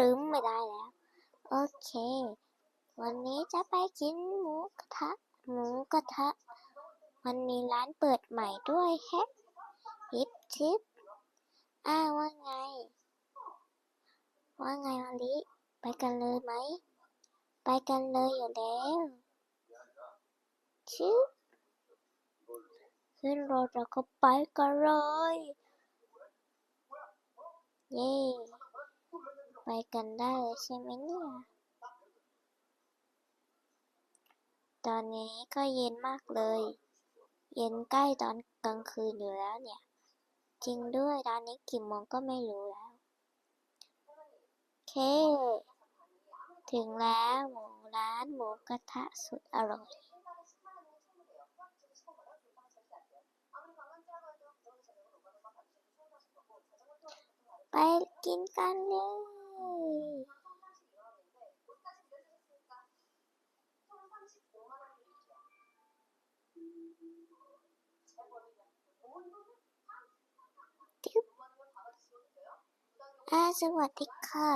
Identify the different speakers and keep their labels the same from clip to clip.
Speaker 1: ลืมไม่ได้แล้ว โอเค วันนี้จะไปกินหมูกระทะ หมูกระทะ มันมีร้านเปิดใหม่ด้วยแฮะฮิปทิปอ้าวว่าไง ว่าไงมาลิไปกันเลยไหม ไปกันเลยอยู่แล้วชิบขึ้นรถแล้วก็ไปกันเลย เย้ ไปกันได้เลยใช่ไหมเนี่ย ตอนนี้ก็เย็นมากเลย เย็นใกล้ตอนกลางคืนอยู่แล้วเนี่ย จริงด้วยร้านนี้กี่โมงก็ไม่รู้แล้ว เค ถึงแล้วหมูร้านหมูกระทะสุดอร่อยไปกินกันเลย อาสวัสดีค่ะ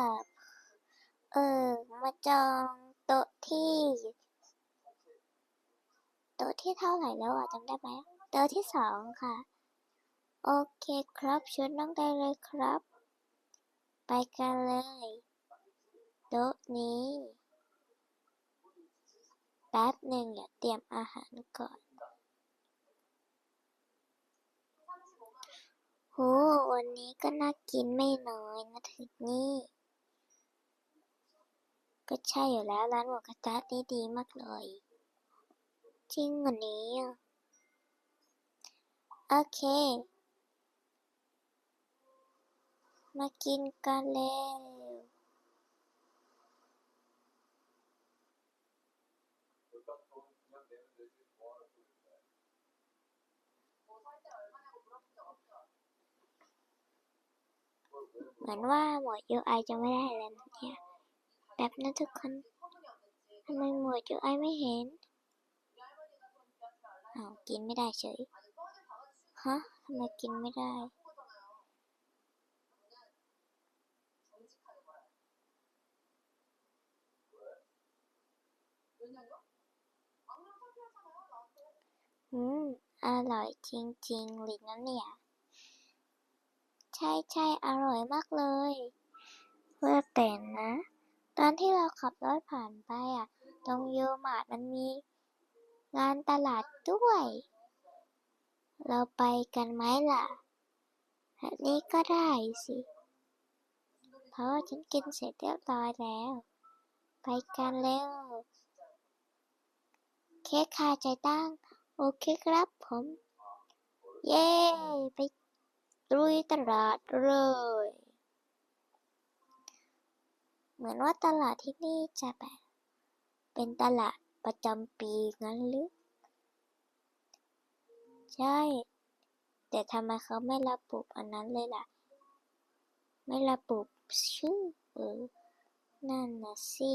Speaker 1: เออ มาจองโต๊ะที่ โต๊ะที่เท่าไหร่แล้วอะจำได้ไหมโต๊ะที่สองค่ะ โอเคครับเชิญนั่งได้เลยครับ ไปกันเลย โต๊ะนี้ แป๊บหนึ่งอย่าเตรียมอาหารก่อนโหวันนี้ก็น่ากินไม่น้อยนะถึงนี่ก็ใช่อยู่แล้วร้านหมูกระทะนี่ดีมากเลย จริงเหรอเนี่ยโอเค มากินกันเลยเหมือนว่าหมวด UI จะไม่ได้แล้วนะเนี่ย แบบนั้นทุกคนทำไมหมวด UI ไม่เห็นอ้าวกินไม่ได้เฉย ฮะทำไมกินไม่ได้ อืม อร่อยจริงๆเลยนนะเนี่ย ใช่ใช่อร่อยมากเลยว่าแต่นะ ตอนที่เราขับรถผ่านไปอะ ตรงโยมาร์ทมันมีงานตลาดด้วย เราไปกันไหมล่ะแบบนี้ก็ได้สิ เพราะว่าฉันกินเสร็จเรียบร้อยแล้ว ไปกันเร็ว เคกค่าใจตั้ง โอเคครับผม เย้ ไปลุยตลาดเลย เหมือนว่าตลาดที่นี่จะแบบเป็นตลาดประจำปีงั้นหรือ ใช่ แต่ทำไมเขาไม่ระบุอันนั้นเลยล่ะ ไม่ระบุชื่อเออนั่นนะสิ